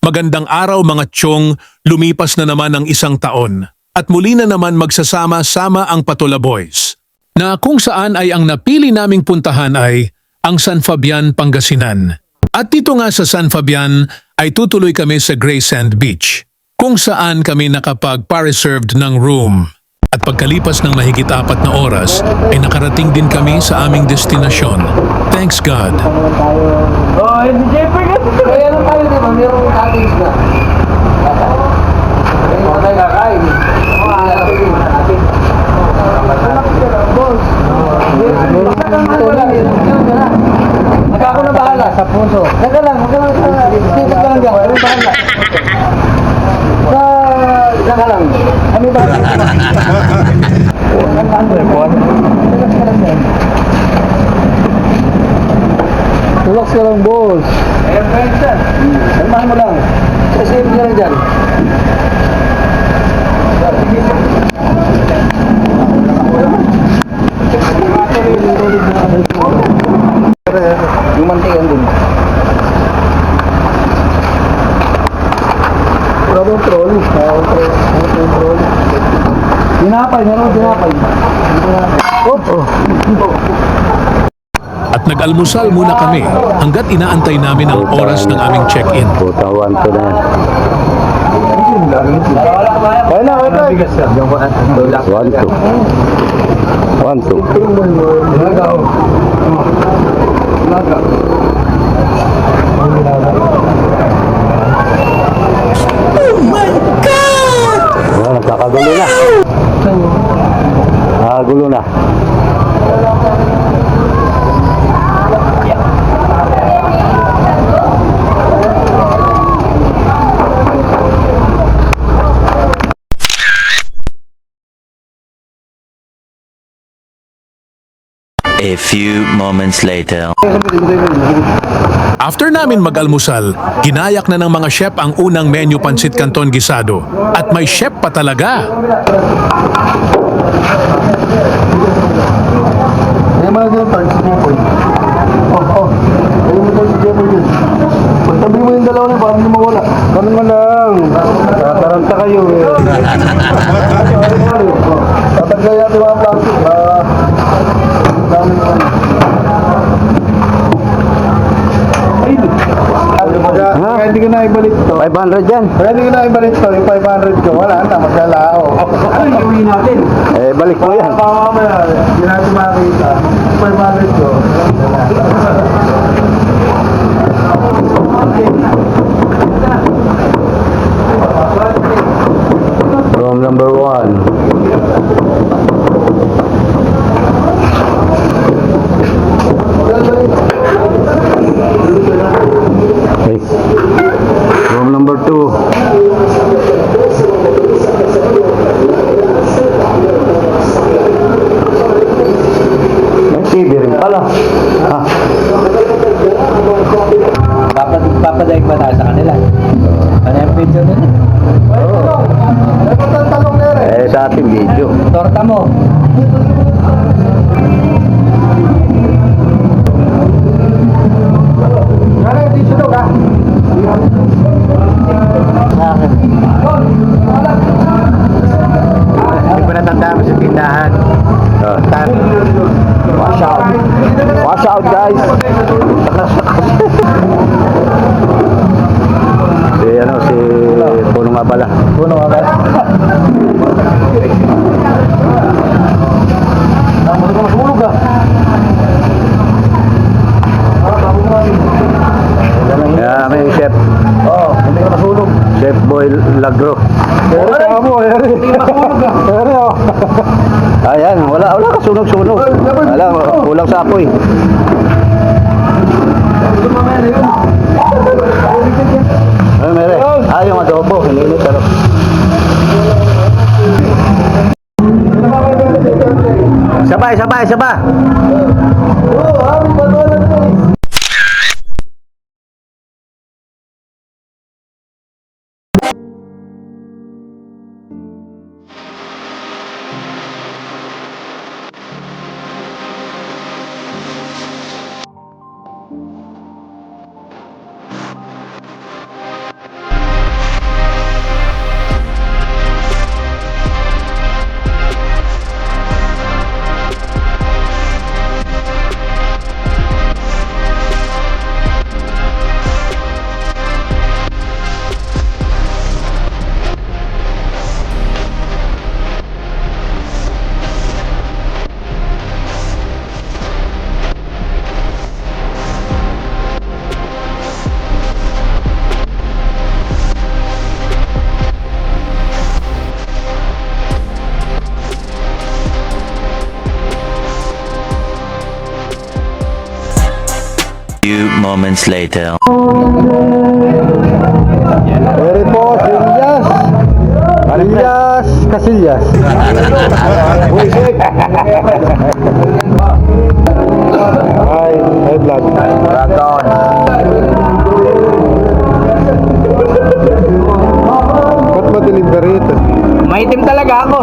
Magandang araw mga tiyong, lumipas na naman ang isang taon at muli na naman magsasama-sama ang Patula Boys na kung saan ay ang napili naming puntahan ay ang San Fabian, Pangasinan. At dito nga sa San Fabian ay tutuloy kami sa Gray Sand Beach kung saan kami nakapag-reserved ng room. At pagkalipas ng mahigit apat na oras ay nakarating din kami sa aming destinasyon. Thanks God! Oh, At nag-almusal muna kami hanggat inaantay namin ang oras ng aming check-in. Puta, one to na. Kaya na, kaya na. One to. One to. Lagaw. Lagaw. Ayan, nagkakagulo na. Nakagulo na. A few moments later. After namin mag-almusal, ginayak na ng mga chef ang unang menu pansit canton gisado. At may chef pa talaga. May mga ganun tayo 500 yan. Hindi ko na ibalik to. Yung 500 ko, wala na. Maglalao. Ano yung gawin natin? Eh, balik mo yan. Baka mamaya, hindi natin makakita. 500 ko. Papad papadaig ba tayo sa kanila? Ano yung picture nila? Eh, sa ating video. Torta mo. Hindi ko natandaan mo sa tindahan. Oh. Wash out. Wash out, guys. nga pala. Puno ah. Ah, mo namin. Kaya may chef, Oo, hindi ka matulog. Chef Boy Lagro. Pero sa mo. Hindi ka matulog ah. Oh. Ayan, wala, wala ka sunog-sunog. Wala, kulang sa apoy. Ay, mere. Ah, yung adobo, hininis, ano. Sabay, sabay, sabay. Moments later. Ere po, Casillas. Casillas, Casillas. Ay, ay vlog. Ba't ba delivery ito? Maitim talaga ako.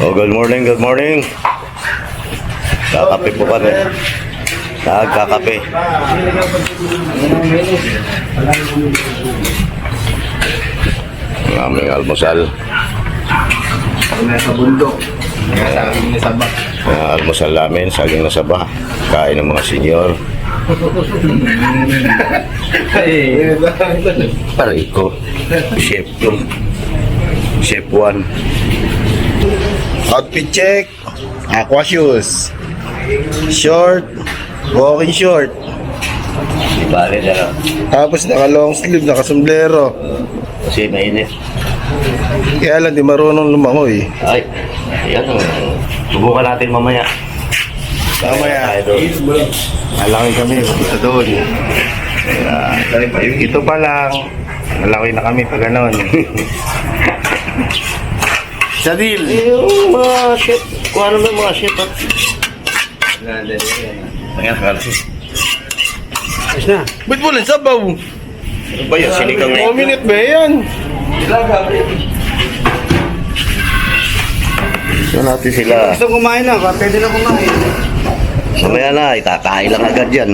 Oh, good morning, good morning. Kakape po kami. Nagkakape. Ang aming almusal. Nasa bundok. Nasa almusal namin, saging na saba. Kain ng mga senyor. Paray ko. Chef 2. Chef 1. Outfit check. Aqua shoes. Short. Walking short. Bale na lang. Tapos naka long sleeve, naka sombrero. Kasi mainit. Kaya lang di marunong lumangoy. Ay, yan. Subukan natin mamaya. Mamaya. Tayo doon. Malaki kami, pupunta doon. Kaya, ito pa lang. Malaki na kami pag ganon. Sa deal. Yung mga chef, kung ano na mga chef at... Ayan, nakalaki. Ba't mo lang sabaw? Ano ba yun? Sinigang na 2 minute ba yan? Gusto natin sila. Gusto kumain na, pwede na kumain. Mamaya na, itakain lang agad yan.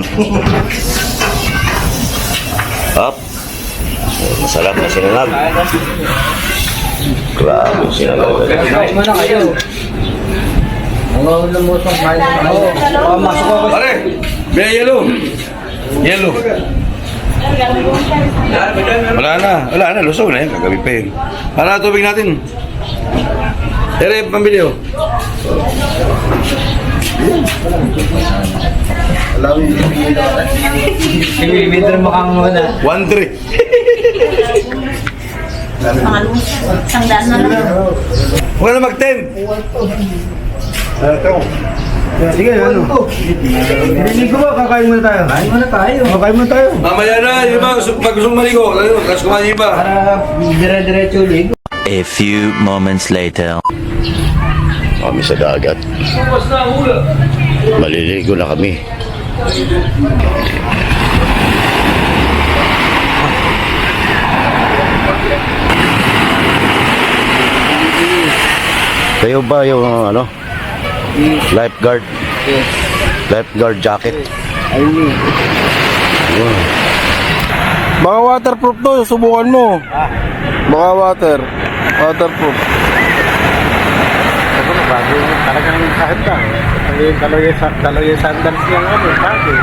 Up. Masarap na sinangag. Grabe sinangag. Kain mo na kayo. Ang lumusong kain mo. Oh, masok ako. Pare, may yellow. Yellow. Wala na, wala na, lusaw na yan, kagabi pa yun. Para tubig natin. Tere, pambili oh. Bibidro mo kang muna. One three. Isang daan na lang. Huwag na mag-ten. Sige, ano? Hindi ko ba, kakain muna tayo. Kain mo na tayo. Kakain muna tayo. Mamaya na, yung iba, pag gusto maligo, tapos kumain yung iba. Para dire-diretso ligo. A few moments later. Kami sa dagat. Maliligo na kami. Kayo ba yung ano? Lifeguard? Lifeguard jacket? Ayun. Baka waterproof to, subukan mo. Baka water. Waterproof. Talagang kahit ka. Dalawa dalawa yung sandals niya ano, sabi.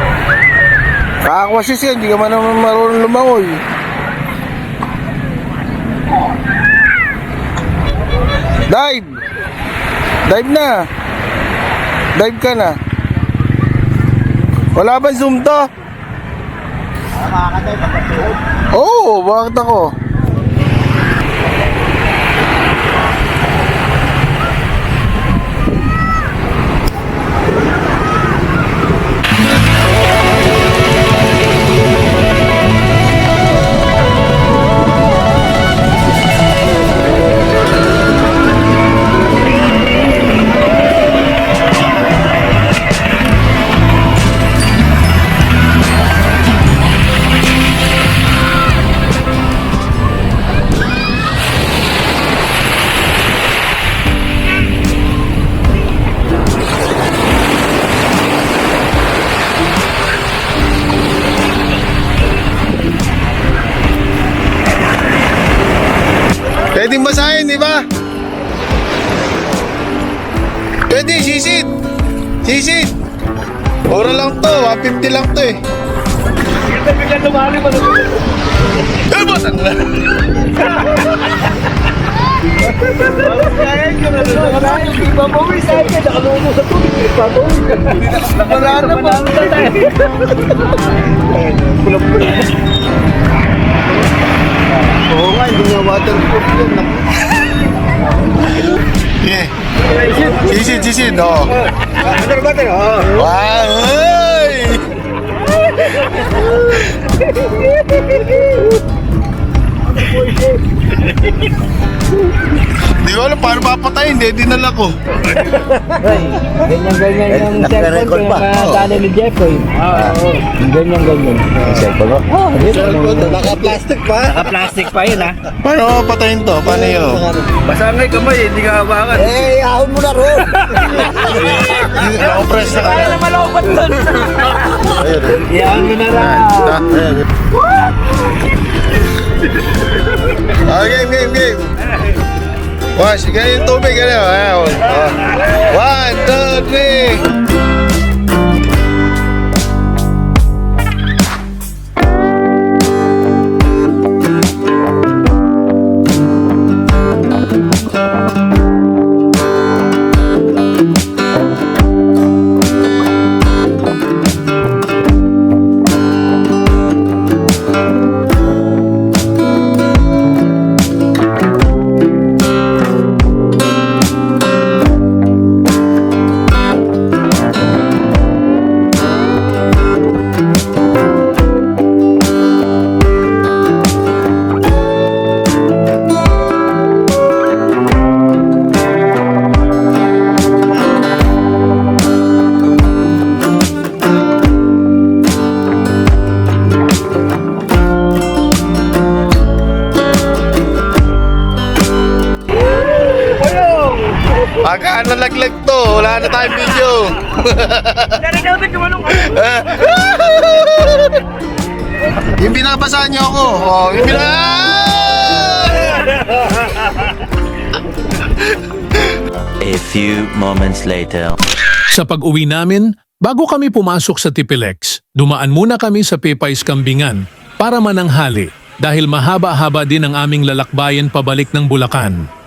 Kakakwasis yan, hindi ka man naman marunong lumangoy. Dive! Dive na! Dive ka na. Wala bang zoom to? Oo, oh, bakit ako? Pwedeng basahin, di ba? Pwede, sisid. Sisid. Ora lang to, 150 lang to eh. Oo nga, hindi nga waterproof yun. Yeah. Sisid, sisid, oh. Wow! Ay! Hindi ko alam paano papatayin, hindi dinala ko. Ganyan-ganyan Eh, yung cellphone ko yung madali ni Jeffoy. Oo. Ganyan-ganyan. Cellphone mo? Oo, oh, Naka-plastic pa. Naka-plastic pa yun ah. Paano papatayin to? Paano yun? Basa nga yung kamay, hindi ka hawakan. Eh, ahon mo na ron. Nakapress na kanya. Yan mo na lang. Ah, game, game, One, sige yung tubig, ano? Ayan. One, two, three. Pagka nalaglag to, wala na tayong video. yung binabasa niyo ako. Oh, yung bina... A few moments later. Sa pag-uwi namin, bago kami pumasok sa Tipilex, dumaan muna kami sa Pepay's Kambingan para mananghali dahil mahaba-haba din ang aming lalakbayan pabalik ng Bulacan.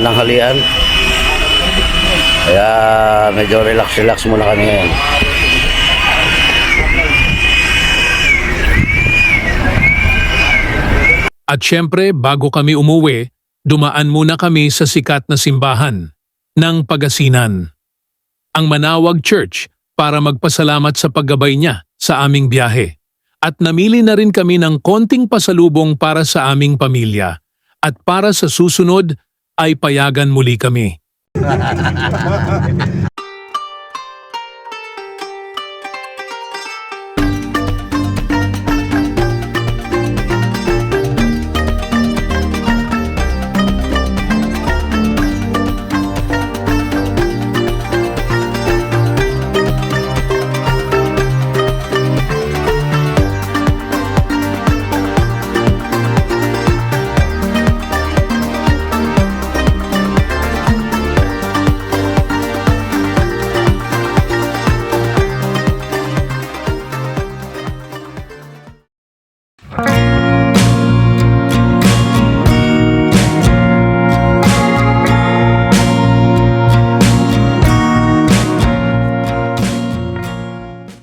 Mananghalian. Kaya medyo relax-relax muna kami ngayon. At syempre, bago kami umuwi, dumaan muna kami sa sikat na simbahan ng Pagasinan, ang Manawag Church para magpasalamat sa paggabay niya sa aming biyahe. At namili na rin kami ng konting pasalubong para sa aming pamilya. At para sa susunod ay payagan muli kami.